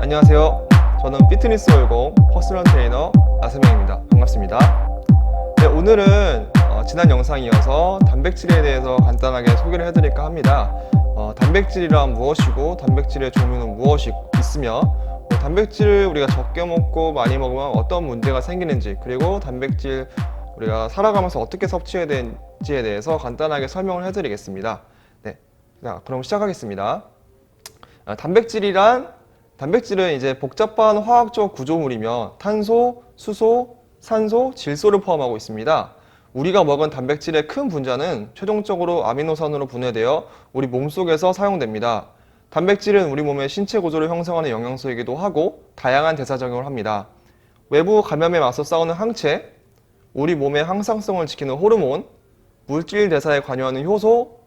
안녕하세요. 저는 피트니스 월공 퍼스널 트레이너 아스명입니다. 반갑습니다. 네, 오늘은 어, 지난 영상에 이어서 단백질에 대해서 간단하게 소개를 해드릴까 합니다. 어, 단백질이란 무엇이고 단백질의 종류는 무엇이 있으며 뭐, 단백질을 우리가 적게 먹고 많이 먹으면 어떤 문제가 생기는지 그리고 단백질 우리가 살아가면서 어떻게 섭취해야 되는지에 대해서 간단하게 설명을 해드리겠습니다. 네, 자, 그럼 시작하겠습니다. 아, 단백질이란 단백질은 이제 복잡한 화학적 구조물이며 탄소, 수소, 산소, 질소를 포함하고 있습니다. 우리가 먹은 단백질의 큰 분자는 최종적으로 아미노산으로 분해되어 우리 몸속에서 사용됩니다. 단백질은 우리 몸의 신체 구조를 형성하는 영양소이기도 하고 다양한 대사 작용을 합니다. 외부 감염에 맞서 싸우는 항체, 우리 몸의 항상성을 지키는 호르몬, 물질 대사에 관여하는 효소,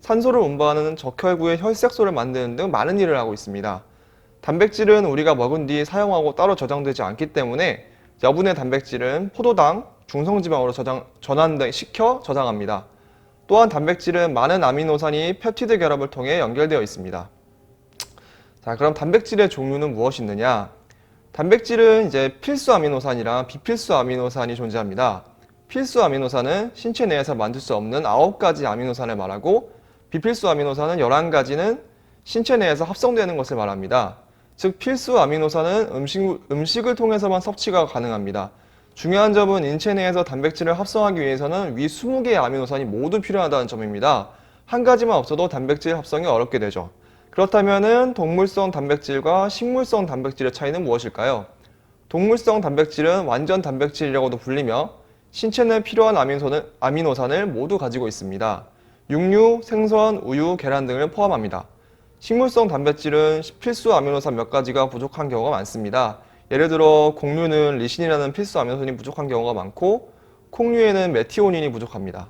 산소를 운반하는 적혈구의 혈색소를 만드는 등 많은 일을 하고 있습니다. 단백질은 우리가 먹은 뒤 사용하고 따로 저장되지 않기 때문에 여분의 단백질은 포도당, 중성지방으로 저장, 전환 시켜 저장합니다. 또한 단백질은 많은 아미노산이 펩티드 결합을 통해 연결되어 있습니다. 자, 그럼 단백질의 종류는 무엇이 있느냐? 단백질은 이제 필수 아미노산이랑 비필수 아미노산이 존재합니다. 필수 아미노산은 신체 내에서 만들 수 없는 9가지 아미노산을 말하고 비필수 아미노산은 11가지는 신체 내에서 합성되는 것을 말합니다. 즉 필수 아미노산은 음식, 음식을 통해서만 섭취가 가능합니다. 중요한 점은 인체 내에서 단백질을 합성하기 위해서는 위 20개의 아미노산이 모두 필요하다는 점입니다. 한 가지만 없어도 단백질 합성이 어렵게 되죠. 그렇다면 동물성 단백질과 식물성 단백질의 차이는 무엇일까요? 동물성 단백질은 완전 단백질이라고도 불리며 신체 내 필요한 아미노산을, 아미노산을 모두 가지고 있습니다. 육류, 생선, 우유, 계란 등을 포함합니다. 식물성 단백질은 필수 아미노산 몇 가지가 부족한 경우가 많습니다. 예를 들어 곡류는 리신이라는 필수 아미노산이 부족한 경우가 많고 콩류에는 메티오닌이 부족합니다.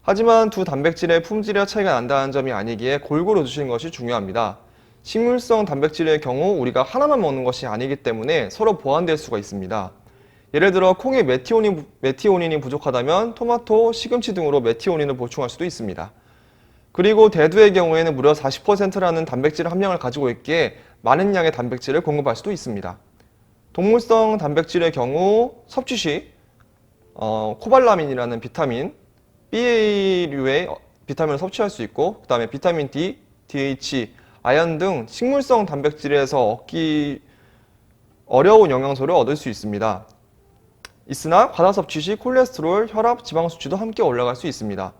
하지만 두 단백질의 품질에 차이가 난다는 점이 아니기에 골고루 드시는 것이 중요합니다. 식물성 단백질의 경우 우리가 하나만 먹는 것이 아니기 때문에 서로 보완될 수가 있습니다. 예를 들어 콩에 메티오닌, 메티오닌이 부족하다면 토마토, 시금치 등으로 메티오닌을 보충할 수도 있습니다. 그리고 대두의 경우에는 무려 40%라는 단백질 함량을 가지고 있기에 많은 양의 단백질을 공급할 수도 있습니다. 동물성 단백질의 경우 섭취 시 어, 코발라민이라는 비타민, BA류의 비타민을 섭취할 수 있고 그 다음에 비타민 D, DH, 아연 등 식물성 단백질에서 얻기 어려운 영양소를 얻을 수 있습니다. 있으나 과다 섭취 시 콜레스테롤, 혈압, 지방 수치도 함께 올라갈 수 있습니다.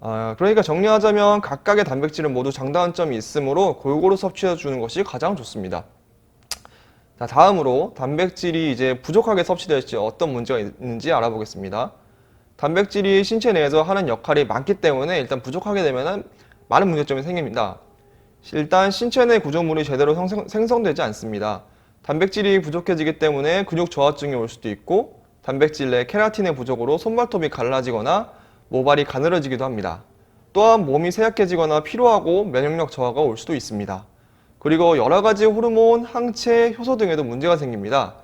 아, 그러니까 정리하자면 각각의 단백질은 모두 장단점이 있으므로 골고루 섭취해 주는 것이 가장 좋습니다. 자, 다음으로 단백질이 이제 부족하게 섭취될 시 어떤 문제가 있는지 알아보겠습니다. 단백질이 신체 내에서 하는 역할이 많기 때문에 일단 부족하게 되면 많은 문제점이 생깁니다. 일단 신체 내 구조물이 제대로 생성, 생성되지 않습니다. 단백질이 부족해지기 때문에 근육 저하증이 올 수도 있고 단백질 내 케라틴의 부족으로 손발톱이 갈라지거나 모발이 가늘어지기도 합니다. 또한 몸이 쇠약해지거나 피로하고 면역력 저하가 올 수도 있습니다. 그리고 여러 가지 호르몬, 항체, 효소 등에도 문제가 생깁니다.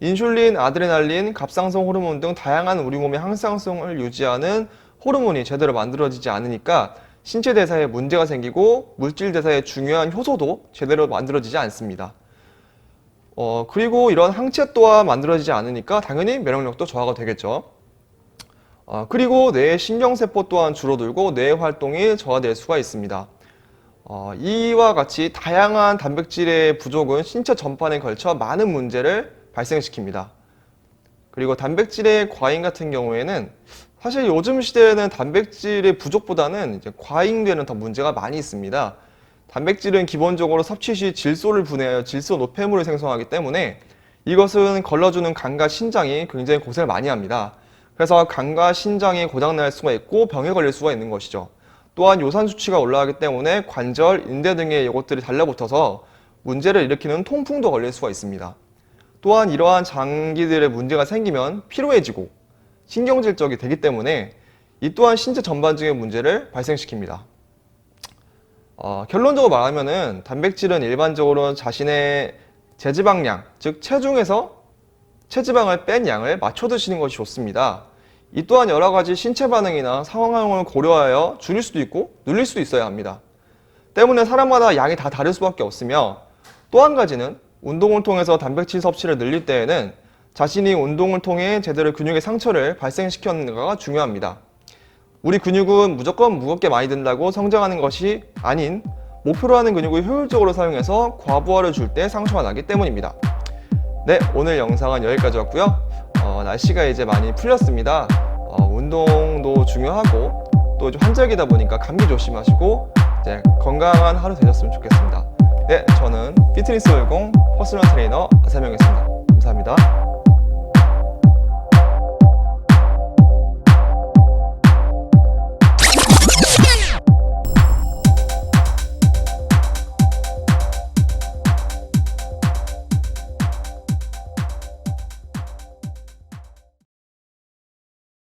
인슐린, 아드레날린, 갑상선 호르몬 등 다양한 우리 몸의 항상성을 유지하는 호르몬이 제대로 만들어지지 않으니까 신체 대사에 문제가 생기고 물질 대사에 중요한 효소도 제대로 만들어지지 않습니다. 어, 그리고 이런 항체 또한 만들어지지 않으니까 당연히 면역력도 저하가 되겠죠. 어, 그리고 뇌의 신경세포 또한 줄어들고 뇌의 활동이 저하될 수가 있습니다. 어, 이와 같이 다양한 단백질의 부족은 신체 전반에 걸쳐 많은 문제를 발생시킵니다. 그리고 단백질의 과잉 같은 경우에는 사실 요즘 시대에는 단백질의 부족보다는 이제 과잉되는 더 문제가 많이 있습니다. 단백질은 기본적으로 섭취 시 질소를 분해하여 질소 노폐물을 생성하기 때문에 이것은 걸러주는 간과 신장이 굉장히 고생을 많이 합니다. 그래서 간과 신장이 고장날 수가 있고 병에 걸릴 수가 있는 것이죠. 또한 요산 수치가 올라가기 때문에 관절, 인대 등의 이것들이 달라붙어서 문제를 일으키는 통풍도 걸릴 수가 있습니다. 또한 이러한 장기들의 문제가 생기면 피로해지고 신경질적이 되기 때문에 이 또한 신체 전반적인 문제를 발생시킵니다. 어, 결론적으로 말하면은 단백질은 일반적으로 자신의 제지방량, 즉 체중에서 체지방을 뺀 양을 맞춰 드시는 것이 좋습니다. 이 또한 여러 가지 신체 반응이나 상황을 고려하여 줄일 수도 있고 늘릴 수도 있어야 합니다. 때문에 사람마다 양이 다 다를 수밖에 없으며 또 한 가지는 운동을 통해서 단백질 섭취를 늘릴 때에는 자신이 운동을 통해 제대로 근육의 상처를 발생시켰는가가 중요합니다. 우리 근육은 무조건 무겁게 많이 든다고 성장하는 것이 아닌 목표로 하는 근육을 효율적으로 사용해서 과부하를 줄 때 상처가 나기 때문입니다. 네, 오늘 영상은 여기까지였고요. 어, 날씨가 이제 많이 풀렸습니다. 어, 운동도 중요하고 또 환절기다 보니까 감기 조심하시고 이제 건강한 하루 되셨으면 좋겠습니다. 네, 저는 피트니스 50 퍼스널 트레이너 아사명이었습니다. 감사합니다.